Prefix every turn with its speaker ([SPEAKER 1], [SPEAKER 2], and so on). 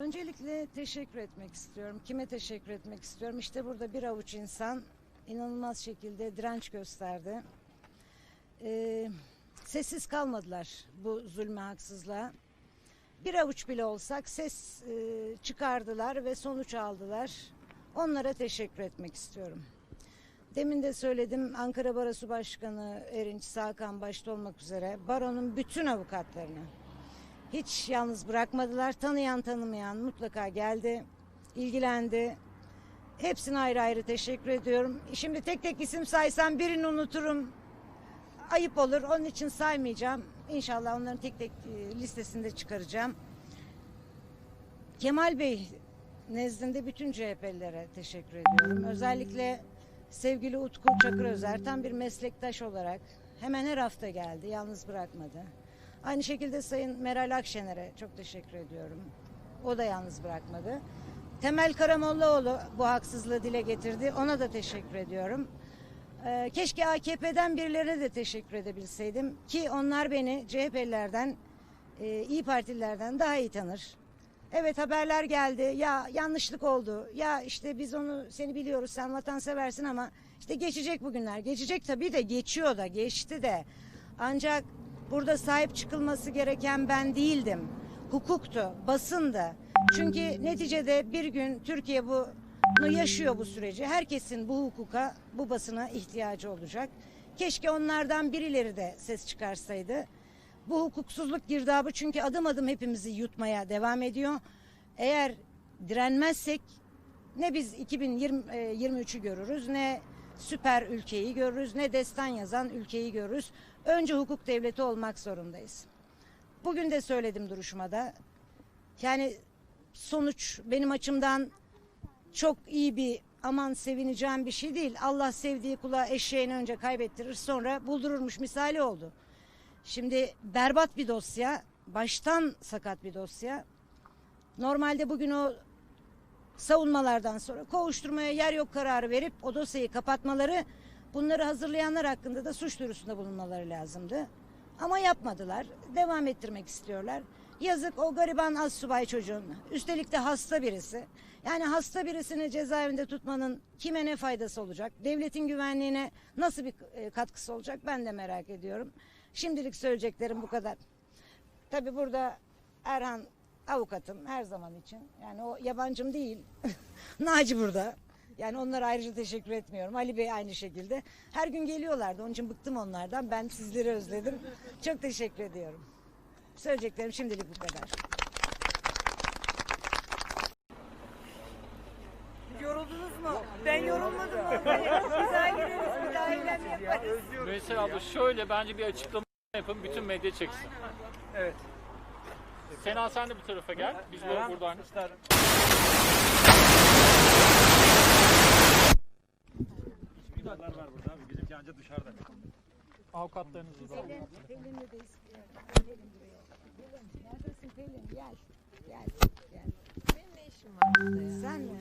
[SPEAKER 1] Öncelikle teşekkür etmek istiyorum. Kime teşekkür etmek istiyorum? İşte burada bir avuç insan inanılmaz şekilde direnç gösterdi. Ee, sessiz kalmadılar bu zulme haksızlığa. Bir avuç bile olsak ses e, çıkardılar ve sonuç aldılar. Onlara teşekkür etmek istiyorum. Demin de söyledim Ankara Barosu Başkanı Erinç Sakan başta olmak üzere baronun bütün avukatlarını hiç yalnız bırakmadılar. Tanıyan tanımayan mutlaka geldi, ilgilendi. Hepsine ayrı ayrı teşekkür ediyorum. Şimdi tek tek isim saysam birini unuturum. Ayıp olur. Onun için saymayacağım. İnşallah onların tek tek e, listesinde çıkaracağım. Kemal Bey nezdinde bütün CHP'lilere teşekkür ediyorum. Özellikle sevgili Utku Çakır Özer tam bir meslektaş olarak hemen her hafta geldi. Yalnız bırakmadı. Aynı şekilde Sayın Meral Akşener'e çok teşekkür ediyorum. O da yalnız bırakmadı. Temel Karamollaoğlu bu haksızlığı dile getirdi. Ona da teşekkür ediyorum. Ee, keşke AKP'den birilerine de teşekkür edebilseydim. Ki onlar beni CHP'lilerden, e, İyi Partililerden daha iyi tanır. Evet haberler geldi. Ya yanlışlık oldu. Ya işte biz onu seni biliyoruz. Sen vatanseversin ama işte geçecek bugünler. Geçecek tabii de geçiyor da, geçti de. Ancak burada sahip çıkılması gereken ben değildim. Hukuktu, basındı. Çünkü neticede bir gün Türkiye bunu yaşıyor bu süreci. Herkesin bu hukuka, bu basına ihtiyacı olacak. Keşke onlardan birileri de ses çıkarsaydı. Bu hukuksuzluk girdabı çünkü adım adım hepimizi yutmaya devam ediyor. Eğer direnmezsek ne biz 2023'ü görürüz ne süper ülkeyi görürüz ne destan yazan ülkeyi görürüz. Önce hukuk devleti olmak zorundayız. Bugün de söyledim duruşmada. Yani sonuç benim açımdan çok iyi bir aman sevineceğim bir şey değil. Allah sevdiği kula eşeğini önce kaybettirir sonra buldururmuş misali oldu. Şimdi berbat bir dosya, baştan sakat bir dosya. Normalde bugün o savunmalardan sonra kovuşturmaya yer yok kararı verip o dosyayı kapatmaları, bunları hazırlayanlar hakkında da suç duyurusunda bulunmaları lazımdı. Ama yapmadılar. Devam ettirmek istiyorlar. Yazık o gariban az subay çocuğun. Üstelik de hasta birisi. Yani hasta birisini cezaevinde tutmanın kime ne faydası olacak? Devletin güvenliğine nasıl bir e, katkısı olacak? Ben de merak ediyorum. Şimdilik söyleyeceklerim bu kadar. Tabii burada Erhan avukatım her zaman için. Yani o yabancım değil. Naci burada. Yani onlara ayrıca teşekkür etmiyorum. Ali Bey aynı şekilde. Her gün geliyorlardı. Onun için bıktım onlardan. Ben sizleri özledim. Çok teşekkür ediyorum. Söyleyeceklerim şimdilik bu kadar.
[SPEAKER 2] Yoruldunuz mu? Ben yorulmadım? Bir daha gireriz, bir daha eylem yaparız.
[SPEAKER 3] Veysel abla şöyle bence bir açıklama yapın bütün medya çeksin.
[SPEAKER 4] Evet.
[SPEAKER 3] Sena sen de bu tarafa gel. Biz
[SPEAKER 4] Erhan,
[SPEAKER 3] buradan.
[SPEAKER 4] Binalar var burada abi. Bizimki ancak dışarıda.
[SPEAKER 3] Avukatlarınızı da alın.
[SPEAKER 1] Pelin'le de istiyorum. Pelin duruyor. Pelin neredesin Pelin? Gel. Gel. Gel.
[SPEAKER 2] Benim ne işim var burada ya?
[SPEAKER 1] Sen mi?